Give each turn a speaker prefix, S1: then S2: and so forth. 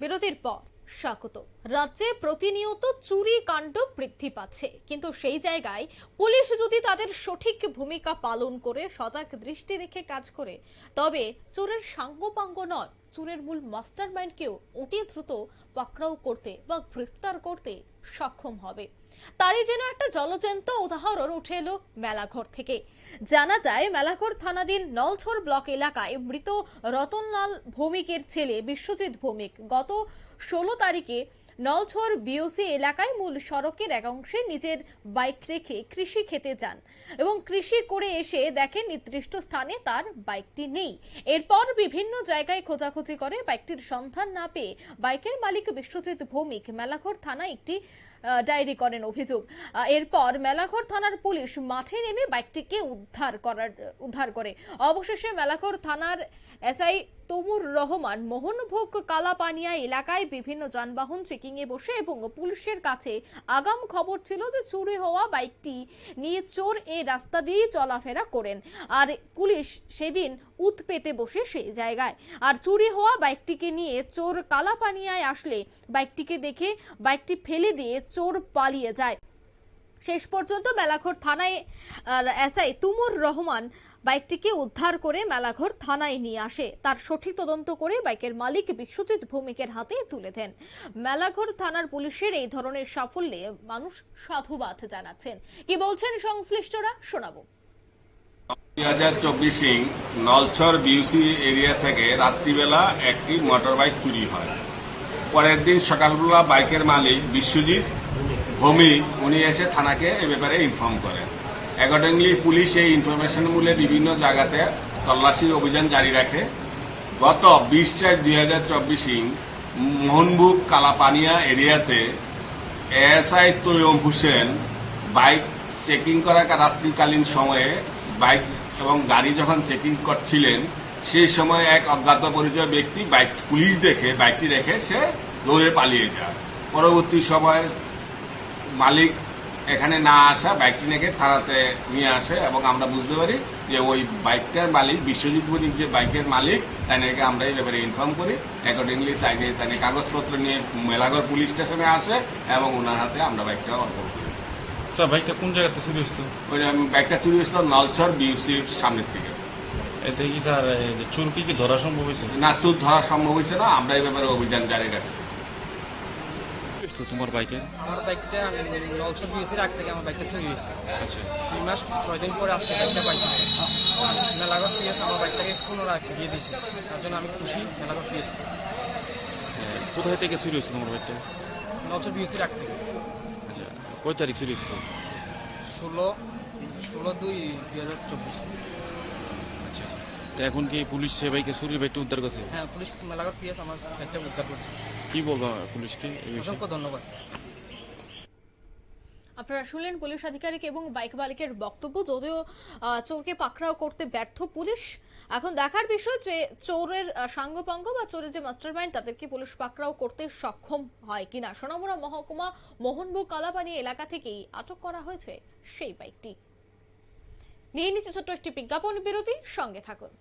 S1: বিরতির পর স্বাগত। রাজ্যে প্রতিনিয়ত চুরি কাণ্ড বৃদ্ধি পাচ্ছে। কিন্তু সেই জায়গায় পুলিশ যদি তাদের সঠিক ভূমিকা পালন করে, সজাগ দৃষ্টি রেখে কাজ করে, তবে চোরের সাঙ্গপাঙ্গ নয়। চোরের মূল মাস্টার মাইন্ডকেও অতি দ্রুত পাকড়াও করতে বা গ্রেফতার করতে সক্ষম হবে। তারই যেন একটা জলজন্ত উদাহরণ উঠে এলো মেলাঘর থেকে। জানা যায়, মেলাঘর থানাধীন নলছর ব্লক এলাকায় মৃত রতনলাল ভৌমিকের ছেলে বিশ্বজিৎ ভৌমিক গত ষোলো তারিখে নলছর বিওসি এলাকায় মূল সড়কের এক অংশে নিজের বাইক রেখে কৃষি খেতে যান এবং কৃষি করে এসে দেখেন নির্দিষ্ট স্থানে তার বাইকটি নেই। এরপর বিভিন্ন জায়গায় খোঁজাখুঁজি করে বাইকটির সন্ধান না পেয়ে বাইকের মালিক বিশ্বজিৎ ভৌমিক মেলাঘর থানায় একটি ডায়েরি করেন অভিযোগ। এরপর মেলাঘর থানার পুলিশ মাঠে নেমে বাইকটিকে উদ্ধার করার, উদ্ধার করে। অবশেষে মেলাঘর থানার এসআই তমুর রহমান মোহনভোগ কালাপানিয়া এলাকায় বিভিন্ন যানবাহন চেকিং এ বসে এবং পুলিশের কাছে আগাম খবর ছিল যে চুরি হওয়া বাইকটি নিয়ে চোর এই রাস্তা দিয়ে চলাফেরা করেন। আর পুলিশ সেদিন উত পেতে বসে সেই জায়গায়। আর চুরি হওয়া বাইকটিকে নিয়ে চোর কালাপানিয়ায় আসলে বাইকটিকে দেখে বাইকটি ফেলে দিয়ে চোর পালিয়ে যায়। শেষ পর্যন্ত মেলাঘর থানায় এসআই তুমুর রহমান বাইকটিকে উদ্ধার করে মেলাঘর থানায় নিয়ে আসে। তার সঠিক তদন্ত করে বাইকের মালিক বিশ্বজিৎ ভৌমিকের হাতে তুলে দেন। মেলাঘর থানার পুলিশের এই ধরনের সাফল্যে মানুষ সাধুবাদ জানাচ্ছেন। কি বলছেন সংশ্লিষ্টরা? শোনাবো।
S2: দুই হাজার চব্বিশে নলছর বিউসি এরিয়া থেকে রাত্রিবেলা একটি মোটরবাইক চুরি হয়। পরের দিন সকালবেলা বাইকের মালিক বিশ্বজিৎ ভৌমিক, উনি এসে থানাকে এ ব্যাপারে ইনফর্ম করেন। অ্যাকর্ডিংলি পুলিশ এই ইনফরমেশন মূলে বিভিন্ন জায়গাতে তল্লাশি অভিযান জারি রাখে। গত বিশ চার দুই হাজার চব্বিশে মোহনবুক কালাপানিয়া এরিয়াতে ASI Taiyem Hossain bike checking করা রাত্রিকালীন সময়ে বাইক এবং গাড়ি যখন চেকিং করছিলেন, সেই সময় এক অজ্ঞাত পরিচয় ব্যক্তি বাইক পুলিশ দেখে, বাইকটি রেখে সে দৌড়ে পালিয়ে যায়। পরবর্তী সময় মালিক এখানে না আসা বাইকটি রেখে থানাতে নিয়ে আসে এবং আমরা বুঝতে পারি যে ওই বাইকটার মালিক বিশ্বজিৎ বণিক যে বাইকের মালিক তাইনাকে আমরা এই ব্যাপারে ইনফর্ম করি। অ্যাকর্ডিংলি তাইনে তাইনে কাগজপত্র নিয়ে মেলাঘর পুলিশ স্টেশনে আসে এবং ওনার হাতে আমরা বাইকটা অর্পণ করি।
S3: স্যার বাইকটা কোন জায়গাতে চুরি হয়েছিল?
S2: ওই বাইকটা চুরি হয়েছিল নলছর বিউসির সামনের থেকে
S3: এতে কি স্যার চুরকি কি কি ধরা সম্ভব হয়েছে?
S2: না চুর ধরা সম্ভব হয়েছে না আমরা এই ব্যাপারে অভিযান জারি রাখছি।
S3: তো তোমার বাইকে
S4: আমার বাইকটা আমি নলছর বিএসির আগ থেকে আমার বাইকটা চুরি হয়েছে
S3: আচ্ছা।
S4: দুই মাস ছয় দিন পরে আজকে বাইকটা পাইছি। মেলাঘর পিএস আমার বাইকটাকে পুনরায় ফিরিয়ে দিয়েছে। তার জন্য আমি খুশি মেলাঘর পিএস
S3: এ, কোথায় থেকে চুরি হয়েছে তোমার বাইকটা
S4: নলছর বিএসির আগ থেকে।
S3: আচ্ছা কয় তারিখ চুরি হয়েছিল
S4: ষোলো ষোলো দুই দুই হাজার চব্বিশ।
S3: তো এখন কি পুলিশ সে বাইকে চুরির বাইকটা উদ্ধার করছে?
S4: হ্যাঁ পুলিশ মেলাঘর পিএস আমার বাইকটা উদ্ধার করছে।
S3: কি বলব পুলিশকে
S4: অসংখ্য ধন্যবাদ।
S1: আপনারা শুনলেন পুলিশ আধিকারিক এবং বাইক মালিকের বক্তব্য। যদিও চোরকে পাকড়াও করতে ব্যর্থ পুলিশ এখন দেখার বিষয় যে চোরের সাঙ্গপাঙ্গ বা চোরের যে মাস্টারমাইন্ড তাদেরকে পুলিশ পাকড়াও করতে সক্ষম হয় কিনা? সোনামুড়া মহকুমা মোহনবু কালাপানি এলাকা থেকেই আটক করা হয়েছে সেই বাইকটি। নিয়ে নিচ্ছে ছোট্ট একটি বিজ্ঞাপন বিরতি সঙ্গে থাকুন।